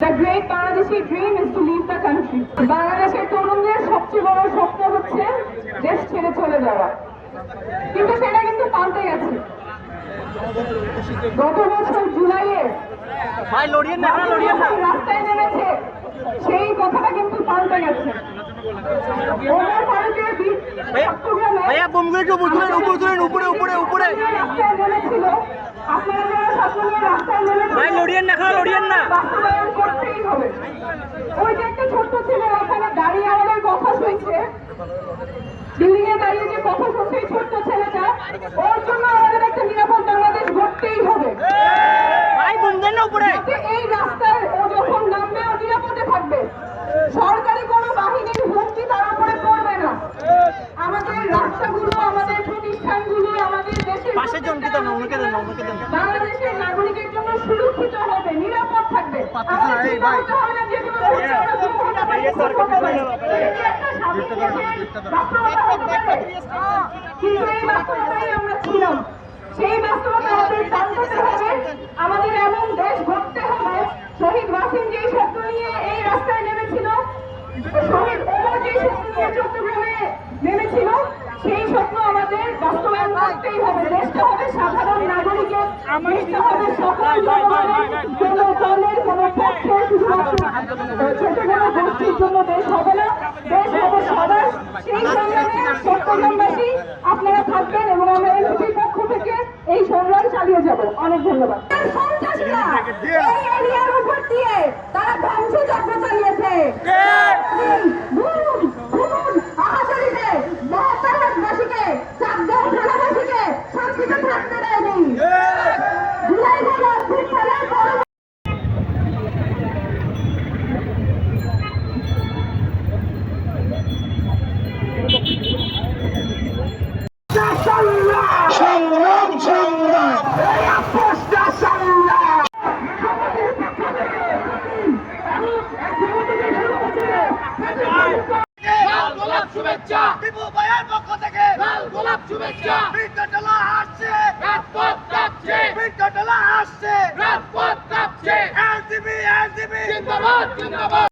The great Bangladeshi dream is to leave the country. বাংলাদেশের তরুণদের সবচেয়ে বড় স্বপ্ন হচ্ছে দেশ ছেড়ে চলে যাওয়া। কিন্তু সেটা কিন্তু পাল্টে গেছে। গত বছর জুলাইয়ে রাস্তায় নেমেছে সেই কথাটা কিন্তু পাল্টে গেছে। আপনারা যারা স্বপ্ন নিয়ে রাস্তায় নেমেছিল লড়িয়েন না লড়িয়েন না। ভাই না উপরে এই রাস্তায় ও যখন নামবে ও নিরাপদে থাকবে। সরকারি কোনো বাহিনীর হুমকি তার উপরে পড়বে না। আমাদের রাস্তাগুলো আমাদের প্রতিষ্ঠানগুলো আমাদের দেশের পাশের জনকে দেন ওনাকে দেন ওনাকে দেন বাংলাদেশের নাগরিকের জন্য সুরক্ষিত হবে নিরাপদ থাকবে। আমাদের এই ভাই। আমরা দুর্ঘটনা ঘটতে পারে। এটি একটা স্বাধীন দেশের বাস্তবতা হতে পারে। কিন্তু এই বাস্তবতাই আমরা ছিলাম সেই বাস্তবতা আমাদের জানতে হবে আমাদের এমন দেশ গড়তে হবে শহীদ ওয়াসিম যে স্বপ্ন নিয়ে এই রাস্তায় নেমেছিল শহীদ ওমর যে স্বপ্ন নিয়ে চট্টগ্রামে নেমেছিল সেই স্বপ্ন আমাদের বাস্তবায়ন করতেই হবে দেশটা হবে সাধারণ নাগরিকের দেশটা হবে সকল জনগণের কোনো দলের কোনো পক্ষের শুধুমাত্র ছোট বড় গোষ্ঠীর জন্য দেশ হবে না দেশ হবে সবার। সেই সংগ্রামে চট্টগ্রামবাসী আপনারা থাকবেন এবং আমরা এনসিপির পক্ষ থেকে এই সংগ্রাম চালিয়ে যাব। অনেক ধন্যবাদ। সন্ত্রাসীরা এই এরিয়ার উপর দিয়ে তারা ধ্বংসযজ্ঞ চালিয়েছে। আহাজারিতে শান্তিতে থাকতে দেয়নি। সংগ্রাম সংগ্রাম। শুভেচ্ছা টিপু ভাইয়ের পক্ষ থেকে লাল গোলাপ শুভেচ্ছা বিদ্যাটলা আসছে রাজপথ কাঁপছে। বিদ্যাটলা আসছে রাজপথ কাঁপছে এলজিবি এলজিবি জিন্দাবাদ জিন্দাবাদ।